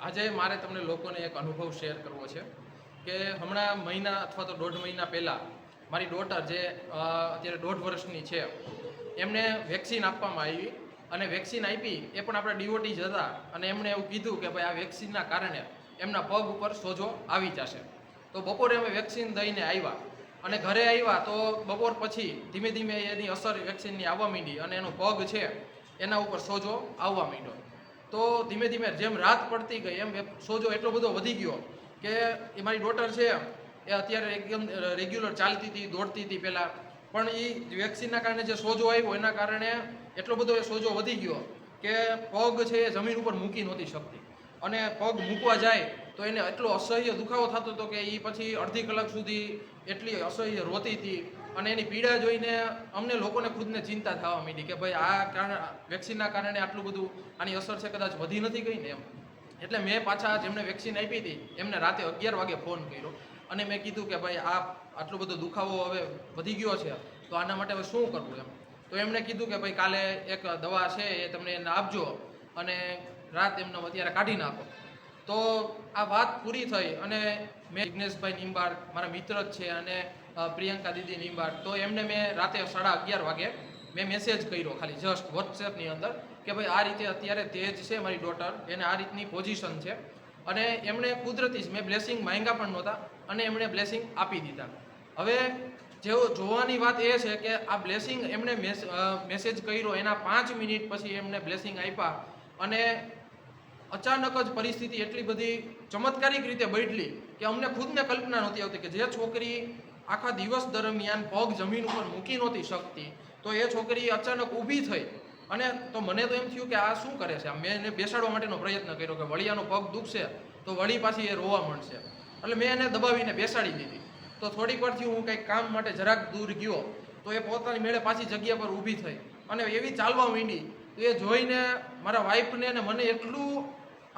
આજે મારે તમને લોકોને એક અનુભવ શેર કરવો છે કે હમણાં મહિના અથવા તો દોઢ મહિના પહેલાં મારી ડોટર જે અત્યારે દોઢ વર્ષની છે, એમને વેક્સિન આપવામાં આવી અને વેક્સિન આપી એ પણ આપણે ડીઓટી હતા અને એમણે એવું કીધું કે ભાઈ આ વેક્સિનના કારણે એમના પગ ઉપર સોજો આવી જશે. તો બપોરે અમે વેક્સિન દઈને આવ્યા અને ઘરે આવ્યા તો બપોર પછી ધીમે ધીમે એની અસર વેક્સિનની આવવા માંડી અને એનો પગ છે એના ઉપર સોજો આવવા માંડ્યો. તો ધીમે ધીમે જેમ રાત પડતી ગઈ એમ સોજો એટલો બધો વધી ગયો કે એ મારી ડોટર છે એ અત્યારે એકદમ રેગ્યુલર ચાલતી હતી, દોડતી હતી પહેલાં. પણ એ વેક્સિનના કારણે જે સોજો આવ્યો, એના કારણે એટલો બધો એ સોજો વધી ગયો કે પગ છે એ જમીન ઉપર મૂકી નહોતી શકતી. અને પગ મૂકવા જાય તો એને એટલો અસહ્ય દુખાવો થતો હતો કે એ પછી અડધી કલાક સુધી એટલી અસહ્ય રોતી હતી. અને એની પીડા જોઈને અમને લોકોને ખુદને ચિંતા થવા માંડી કે ભાઈ આ કારણ વેક્સિનના કારણે આટલું બધું આની અસર છે, કદાચ વધી નથી ગઈ ને એમ. એટલે મેં પાછા જેમને વેક્સિન આપી હતી, એમને રાતે અગિયાર વાગે ફોન કર્યો. અને મેં કીધું કે ભાઈ આ આટલો બધો દુખાવો હવે વધી ગયો છે, તો આના માટે હવે શું કરવું એમ? તો એમણે કીધું કે ભાઈ કાલે એક દવા છે, એ તમને એને આપજો અને રાત એમને અત્યારે કાઢી નાખો. તો આ વાત પૂરી થઈ અને મેં જિગ્નેશભાઈ નિંબાર મારા મિત્ર જ છે અને પ્રિયંકા દીદી નિંબાર. તો એમને મેં રાતે સાડા અગિયાર વાગે મેં મેસેજ કર્યો ખાલી જસ્ટ વોટ્સએપની અંદર કે ભાઈ આ રીતે અત્યારે તેજ છે મારી ડોટર એને આ રીતની પોઝિશન છે. અને એમણે કુદરતી જ મેં બ્લેસિંગ માંગ્યા પણ નહોતા અને એમણે બ્લેસિંગ આપી દીધા. હવે જેઓ જોવાની વાત એ છે કે આ બ્લેસિંગ એમણે મેસેજ કર્યો એના પાંચ મિનિટ પછી એમને બ્લેસિંગ આપ્યા અને અચાનક જ પરિસ્થિતિ એટલી બધી ચમત્કારિક રીતે બદલી કે અમને ખુદને કલ્પના નહોતી આવતી કે જે છોકરી આખા દિવસ દરમિયાન પગ જમીન ઉપર મૂકી નહોતી શકતી, તો એ છોકરી અચાનક ઊભી થઈ. અને તો મને તો એમ થયું કે આ શું કરે છે? મેં એને બેસાડવા માટેનો પ્રયત્ન કર્યો કે વળિયાનો પગ દુખશે તો વળી પાછી એ રોવા માંડશે. એટલે મેં એને દબાવીને બેસાડી દીધી. તો થોડીક વારથી હું કંઈક કામ માટે જરાક દૂર ગયો, તો એ પોતાની મેળે પાછી જગ્યા પર ઊભી થઈ. અને એવી ચાલવા માંડી તો એ જોઈને મારા વાઈફને અને મને એટલું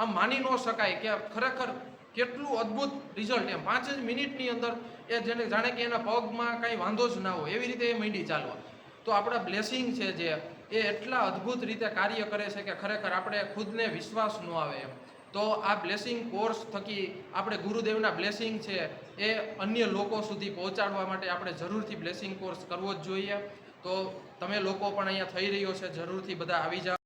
આમ માની ન શકાય કે ખરેખર કેટલું અદ્ભુત રિઝલ્ટ એમ પાંચ જ મિનિટની અંદર એ જેને જાણે કે એના પગમાં કાંઈ વાંધો જ ના હોય, એવી રીતે એ માંડી ચાલવા. તો આપણા બ્લેસિંગ છે જે, એ એટલા અદ્ભુત રીતે કાર્ય કરે છે કે ખરેખર આપણે ખુદને વિશ્વાસ ન આવે એમ. તો આ બ્લેસિંગ કોર્સ થકી આપણે ગુરુદેવના બ્લેસિંગ છે એ અન્ય લોકો સુધી પહોંચાડવા માટે આપણે જરૂરથી બ્લેસિંગ કોર્સ કરવો જ જોઈએ. તો તમે લોકો પણ અહીંયા થઈ રહ્યો છે, જરૂરથી બધા આવી જાઓ.